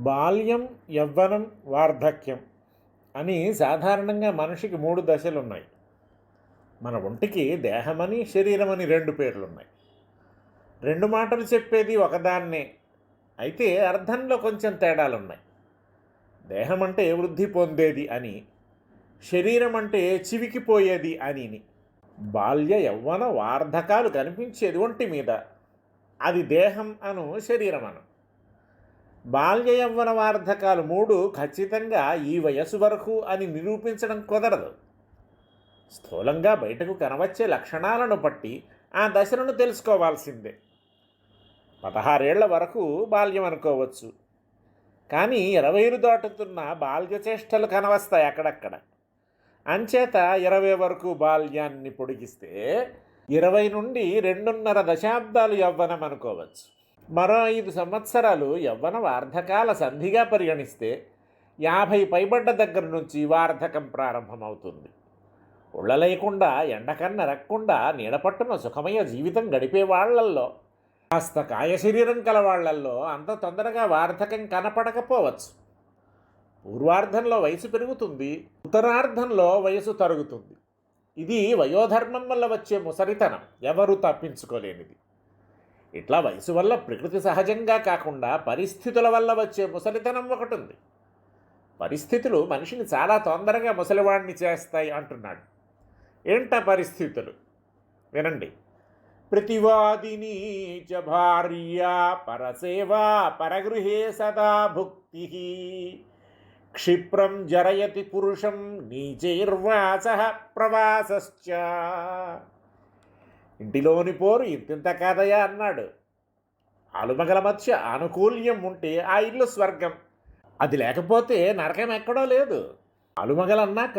బాల్యం యవ్వనం వార్ధక్యం అని సాధారణంగా మనిషికి మూడు దశలు ఉన్నాయి మన ఒంటికి దేహమని శరీరమని రెండు పేర్లున్నాయి. రెండు మాటలు చెప్పేది ఒకదాన్నే. అయితే అర్థంలో కొంచెం తేడాలున్నాయి. దేహం అంటే వృద్ధి పొందేది అని శరీరం అంటే చివికిపోయేది అని బాల్య యవ్వన వార్ధకాలు కనిపించేది ఒంటి మీద. అది దేహం అను శరీరం అను బాల్య యవ్వన వార్ధకాలు మూడు ఖచ్చితంగా ఈ వయసు వరకు అని నిరూపించడం కుదరదు. స్థూలంగా బయటకు కనవచ్చే లక్షణాలను బట్టి ఆ దశలను తెలుసుకోవాల్సిందే. పదహారేళ్ళ వరకు బాల్యం అనుకోవచ్చు. కానీ ఇరవైలు దాటుతున్న బాల్య చేష్టలు కనవస్తాయి అక్కడక్కడ. అంచేత ఇరవై వరకు బాల్యాన్ని పొడిగిస్తే ఇరవై నుండి రెండున్నర దశాబ్దాలు యవ్వనం అనుకోవచ్చు. మరో ఐదు సంవత్సరాలు యవ్వన వార్ధకాల సంధిగా పరిగణిస్తే యాభై పైబడ్డ దగ్గర నుంచి వార్ధకం ప్రారంభమవుతుంది. ఉళ్ళలేకుండా ఎండకన్న రక్కుండా నీడపట్టున సుఖమయ జీవితం గడిపే వాళ్ళల్లో కాస్త కాయశరీరం శరీరం వాళ్ళల్లో అంత తొందరగా వార్ధకం కనపడకపోవచ్చు. పూర్వార్ధంలో వయసు పెరుగుతుంది ఉత్తరార్ధంలో వయసు తరుగుతుంది. ఇది వయోధర్మం వల్ల వచ్చే ముసరితనం ఎవరూ తప్పించుకోలేనిది. ఇట్లా వయసు వల్ల ప్రకృతి సహజంగా కాకుండా పరిస్థితుల వల్ల వచ్చే ముసలితనం ఒకటి ఉంది పరిస్థితులు మనిషిని చాలా తొందరగా ముసలివాడిని చేస్తాయి అంటున్నాడు. ఏంట పరిస్థితులు? వినండి. ప్రతివాదిని చ భార్య పరసేవా పరగృహే సదా భుక్తి. క్షిప్రం జరయతి పురుషం నీచైర్వాస ప్రవాసశ్చ. ఇంటిలోని పోరు ఇంతింత కాదయా అన్నాడు. ఆలుమగల మధ్య ఆనుకూల్యం ఉంటే ఆ ఇల్లు స్వర్గం. అది లేకపోతే నరకం ఎక్కడో లేదు. అలుమగలన్నాక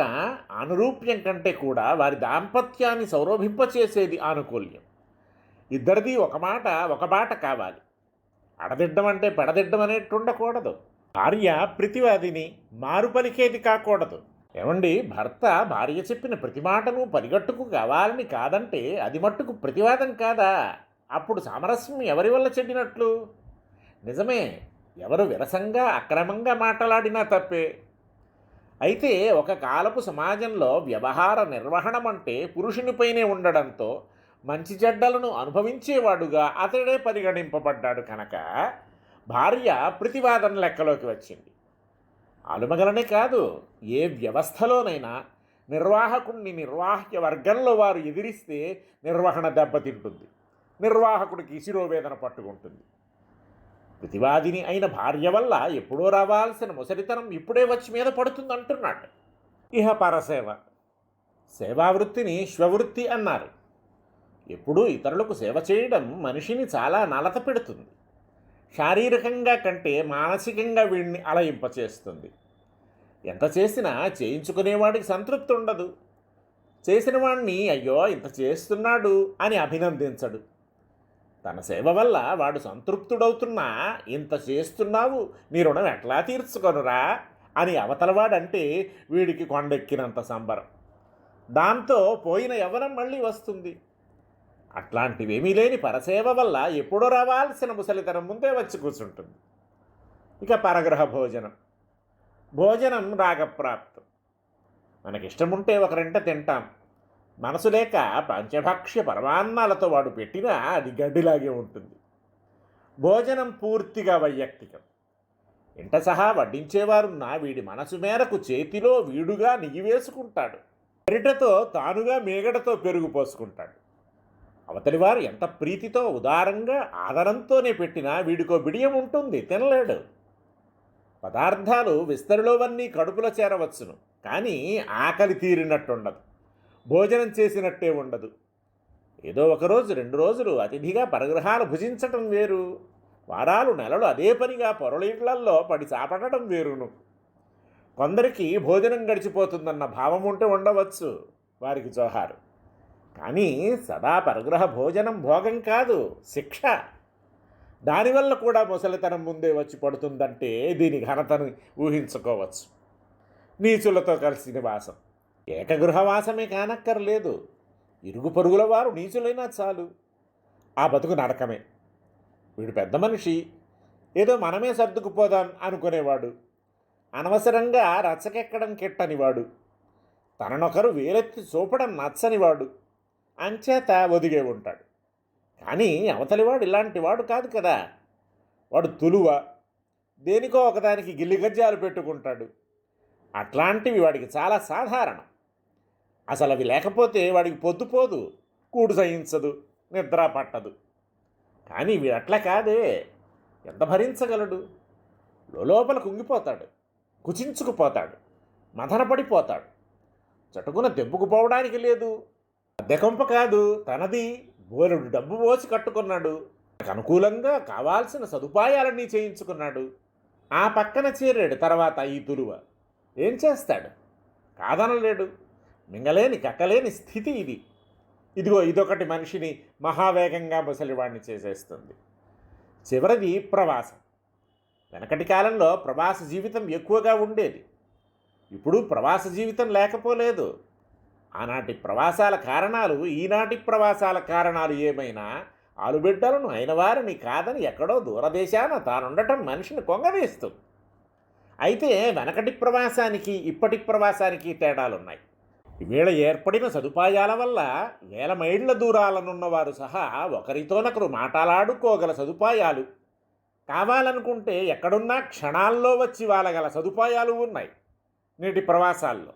ఆనురూప్యం కంటే కూడా వారి దాంపత్యాన్ని సౌరభింపచేసేది ఆనుకూల్యం. ఇద్దరిది ఒక మాట ఒక బాట కావాలి. అడదిడ్డం అంటే పెడదిడ్డం అనేట్టు ఉండకూడదు భార్య ప్రతివాదిని మారు పలికేది కాకూడదు. ఏమండి భర్త భార్య చెప్పిన ప్రతి మాటను పరిగట్టుకు కావాలని కాదంటే అది మట్టుకు ప్రతివాదం కాదా? అప్పుడు సామరస్యం ఎవరి వల్ల చెడినట్లు నిజమే ఎవరు విరసంగా అక్రమంగా మాట్లాడినా తప్పే. అయితే ఒక కాలపు సమాజంలో వ్యవహార నిర్వహణం అంటే పురుషునిపైనే ఉండడంతో మంచి చెడ్డలను అనుభవించేవాడుగా అతడే పరిగణింపబడ్డాడు కనుక భార్య ప్రతివాదన లెక్కలోకి వచ్చింది. అలుమగలనే కాదు ఏ వ్యవస్థలోనైనా నిర్వాహకుడిని నిర్వాహ్య వర్గంలో వారు ఎదిరిస్తే నిర్వహణ దెబ్బతింటుంది. నిర్వాహకుడికి శిరోవేదన పట్టుకుంటుంది. ప్రతివాదిని అయిన భార్య వల్ల ఎప్పుడో రావాల్సిన ముసలితనం ఇప్పుడే వచ్చి మీద పడుతుంది అంటున్నాడు ఇహ పరసేవ. సేవావృత్తిని స్వవృత్తి అన్నారు. ఎప్పుడూ ఇతరులకు సేవ చేయడం మనిషిని చాలా నలత పెడుతుంది. శారీరకంగా కంటే మానసికంగా వీడిని అలయింపచేస్తుంది. ఎంత చేసినా చేయించుకునేవాడికి సంతృప్తి ఉండదు. చేసిన వాడిని అయ్యో ఇంత చేస్తున్నాడు అని అభినందించడు. తన సేవ వల్ల వాడు సంతృప్తుడవుతున్నా ఇంత చేస్తున్నావు నీ రుణం ఎట్లా తీర్చుకొనురా అని అవతలవాడంటే వీడికి కొండెక్కినంత సంబరం. దాంతో పోయిన యవ్వనం మళ్ళీ వస్తుంది. అట్లాంటివేమీ లేని పరసేవ వల్ల ఎప్పుడో రావాల్సిన ముసలితనం ముందే వచ్చి కూర్చుంటుంది. ఇక పరగ్రహ భోజనం. భోజనం రాగప్రాప్తం. మనకిష్టముంటే ఒకరింట తింటాం. మనసు లేక పంచభక్ష్య పరమాన్నాలతో వాడు పెట్టినా అది గడ్డిలాగే ఉంటుంది. భోజనం పూర్తిగా వైయక్తికం. ఇంట సహా వడ్డించేవారున్న వీడి మనసు మేరకు చేతిలో వీడుగా నిగివేసుకుంటాడు పెరిటతో తానుగా మేగడతో పెరుగు పోసుకుంటాడు. అవతలివారు ఎంత ప్రీతితో ఉదారంగా ఆదరంతోనే పెట్టినా వీడికో బిడియం ఉంటుంది తినలేడు. పదార్థాలు విస్తరిలోవన్నీ కడుపులో చేరవచ్చును కానీ ఆకలి తీరినట్టుండదు భోజనం చేసినట్టే ఉండదు. ఏదో ఒకరోజు రెండు రోజులు అతిథిగా పరగ్రహాలు భుజించటం వేరు వారాలు నెలలు అదే పనిగా పొరలింట్లల్లో పడి చాపడటం వేరును. కొందరికి భోజనం గడిచిపోతుందన్న భావం ఉంటే ఉండవచ్చు వారికి జోహారు. కానీ సదా పరగ్రహ భోజనం భోగం కాదు శిక్ష. దానివల్ల కూడా ముసలితనం ముందే వచ్చి పడుతుందంటే దీని ఘనతను ఊహించుకోవచ్చు. నీచులతో కలిసి నివాసం ఏకగృహవాసమే కానక్కర్లేదు. ఇరుగు పరుగుల వారు నీచులైనా చాలు. ఆ బతుకు నరకమే. వీడు పెద్ద మనిషి. ఏదో మనమే సర్దుకుపోదాం అనుకునేవాడు. అనవసరంగా రచ్చకెక్కడం కిట్టనివాడు. తననొకరు వేలెత్తి చూపడం నచ్చనివాడు. అంచేత ఒదిగే ఉంటాడు. కానీ అవతలివాడు ఇలాంటి వాడు కాదు కదా. వాడు తులువ. దేనికో ఒకదానికి గిల్లిగజ్జాలు పెట్టుకుంటాడు. అట్లాంటివి వాడికి చాలా సాధారణం. అసలు అవి లేకపోతే వాడికి పొద్దుపోదు కూడు సహించదు. నిద్ర పట్టదు. కానీ వీడు అట్లా కాదే. ఎంత భరించగలడు? లోపల కుంగిపోతాడు. కుచించుకుపోతాడు. మదనపడిపోతాడు చటుకున దెబ్బకుపోవడానికి లేదు. అద్దెకొంప కాదు తనది. బోలెడు డబ్బు పోసి కట్టుకున్నాడు. అనుకూలంగా కావాల్సిన సదుపాయాలన్నీ చేయించుకున్నాడు. ఆ పక్కన చేరాడు తర్వాత ఈ తులువ ఏం చేస్తాడు? కాదనలేడు. మింగలేని కక్కలేని స్థితి ఇది. ఇదిగో ఇదొకటి మనిషిని మహావేగంగా ముసలివాడిని చేసేస్తుంది. చివరిది ప్రవాసం. వెనకటి కాలంలో ప్రవాస జీవితం ఎక్కువగా ఉండేది. ఇప్పుడు ప్రవాస జీవితం లేకపోలేదు. ఆనాటి ప్రవాసాల కారణాలు ఈనాటి ప్రవాసాల కారణాలు ఏమైనా ఆలుబిడ్డలను అయిన వారిని కాదని ఎక్కడో దూరదేశాన తానుండటం మనిషిని కొంగవేస్తూ అయితే వెనకటి ప్రవాసానికి ఇప్పటి ప్రవాసానికి తేడాలున్నాయి. ఈవేళ ఏర్పడిన సదుపాయాల వల్ల వేల మైళ్ళ దూరాలనున్నవారు సహా ఒకరితోనొకరు మాటలాడుకోగల సదుపాయాలు. కావాలనుకుంటే ఎక్కడున్నా క్షణాల్లో వచ్చి వాళ్ళగల సదుపాయాలు ఉన్నాయి. నేటి ప్రవాసాల్లో.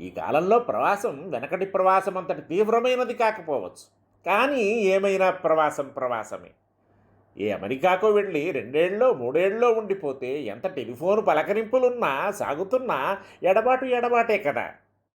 ఈ కాలంలో ప్రవాసం వెనకటి ప్రవాసం అంతటి తీవ్రమైనది కాకపోవచ్చు. కానీ ఏమైనా ప్రవాసం ప్రవాసమే. ఏ అమెరికాకో వెళ్ళి రెండేళ్ళలో మూడేళ్ళలో ఉండిపోతే ఎంత టెలిఫోన్ పలకరింపులున్నా సాగుతున్నా ఎడబాటు ఎడబాటే కదా.